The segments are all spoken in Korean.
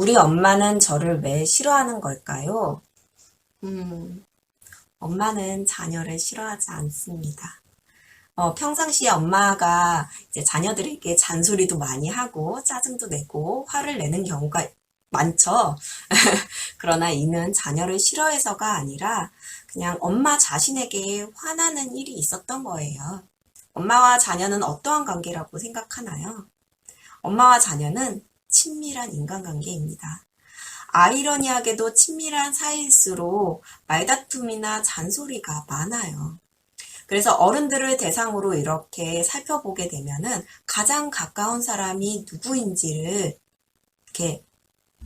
우리 엄마는 저를 왜 싫어하는 걸까요? 음, 엄마는 자녀를 싫어하지 않습니다. 어, 평상시에 엄마가 이제 자녀들에게 잔소리도 많이 하고 짜증도 내고 화를 내는 경우가 많죠. 그러나 이는 자녀를 싫어해서가 아니라 그냥 엄마 자신에게 화나는 일이 있었던 거예요. 엄마와 자녀는 어떠한 관계라고 생각하나요? 엄마와 자녀는 친밀한 인간관계입니다. 아이러니하게도 친밀한 사이일수록 말다툼이나 잔소리가 많아요. 그래서 어른들을 대상으로 이렇게 살펴보게 되면은 가장 가까운 사람이 누구인지를 이렇게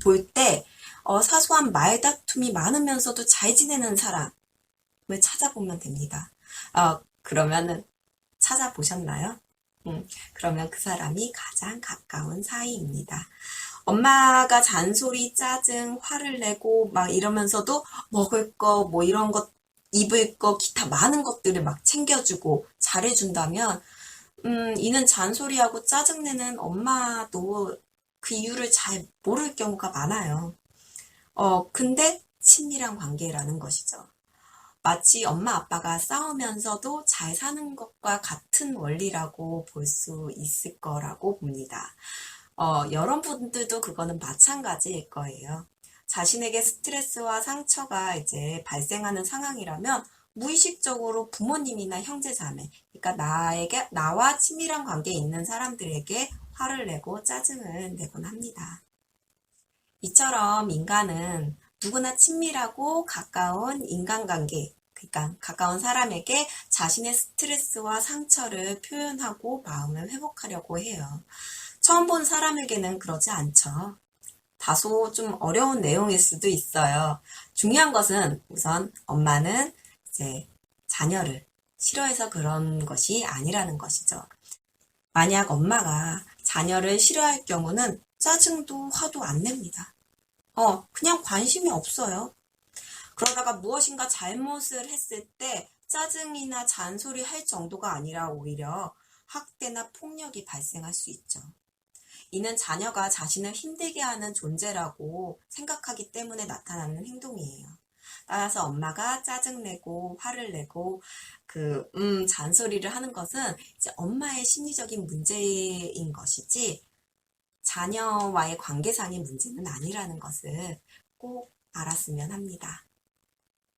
볼 때, 어, 사소한 말다툼이 많으면서도 잘 지내는 사람을 찾아보면 됩니다. 어, 그러면은 찾아보셨나요? 음, 그러면 그 사람이 가장 가까운 사이입니다. 엄마가 잔소리, 짜증, 화를 내고 막 이러면서도 먹을 거, 뭐 이런 것, 입을 거, 기타 많은 것들을 막 챙겨주고 잘해준다면, 음, 이는 잔소리하고 짜증내는 엄마도 그 이유를 잘 모를 경우가 많아요. 어, 근데 친밀한 관계라는 것이죠. 마치 엄마 아빠가 싸우면서도 잘 사는 것과 같은 원리라고 볼 수 있을 거라고 봅니다. 어, 여러분들도 그거는 마찬가지일 거예요. 자신에게 스트레스와 상처가 이제 발생하는 상황이라면 무의식적으로 부모님이나 형제 자매, 그러니까 나에게, 나와 친밀한 관계에 있는 사람들에게 화를 내고 짜증을 내곤 합니다. 이처럼 인간은 누구나 친밀하고 가까운 인간관계, 그러니까 가까운 사람에게 자신의 스트레스와 상처를 표현하고 마음을 회복하려고 해요. 처음 본 사람에게는 그러지 않죠. 다소 좀 어려운 내용일 수도 있어요. 중요한 것은 우선 엄마는 이제 자녀를 싫어해서 그런 것이 아니라는 것이죠. 만약 엄마가 자녀를 싫어할 경우는 짜증도 화도 안 냅니다. 어, 그냥 관심이 없어요. 그러다가 무엇인가 잘못을 했을 때 짜증이나 잔소리 할 정도가 아니라 오히려 학대나 폭력이 발생할 수 있죠. 이는 자녀가 자신을 힘들게 하는 존재라고 생각하기 때문에 나타나는 행동이에요. 따라서 엄마가 짜증내고 화를 내고 그, 음, 잔소리를 하는 것은 이제 엄마의 심리적인 문제인 것이지 자녀와의 관계상의 문제는 아니라는 것을 꼭 알았으면 합니다.